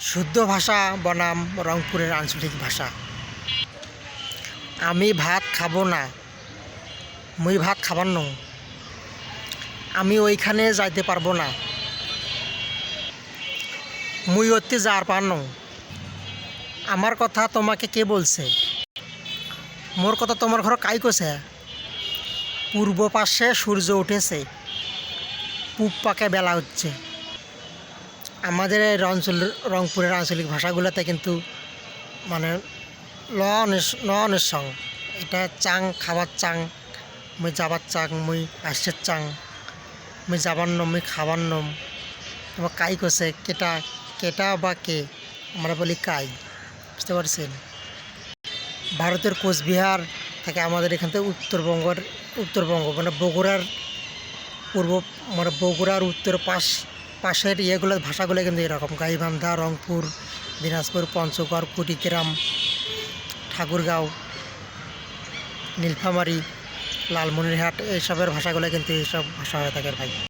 শুদ্ধ ভাষা বনাম রংপুরের আঞ্চলিক ভাষা। আমি ভাত খাব না। মুই ভাত খাবার নং আমি ওইখানে যাইতে পারব না। মুই অতি যার পার নং আমার কথা তোমাকে কে বলছে? মোর কথা তোমার ঘর কাই কছে পূর্ব পাশে সূর্য উঠেছে। পূব পাকে বেলা হচ্ছে। আমাদের এই অঞ্চল রংপুরের আঞ্চলিক ভাষাগুলোতে কিন্তু মানে ল সং এটা চাং, খাবার চাং, মুই যাবার চাং, মুই আসছে চাং, মুই যাবার নম, মুই খাবার নম। তোমার কাই কছে কেটা কেটা বা কে? আমরা বলি কাই, বুঝতে পারছেন? ভারতের কোচবিহার থেকে আমাদের এখান থেকে উত্তরবঙ্গের, উত্তরবঙ্গ মানে বগুড়ার পূর্ব মানে বগুড়ার উত্তর পাশ পাশের ইয়েগুলো, ভাষাগুলো কিন্তু এরকম। গাইবান্ধা, রংপুর, দিনাজপুর, পঞ্চগড় কুটিগ্রাম ঠাকুরগাঁও, নীলফামারি, লালমনিরহাট, এইসবের ভাষাগুলো কিন্তু এইসব ভাষা হয়ে থাকে ভাই।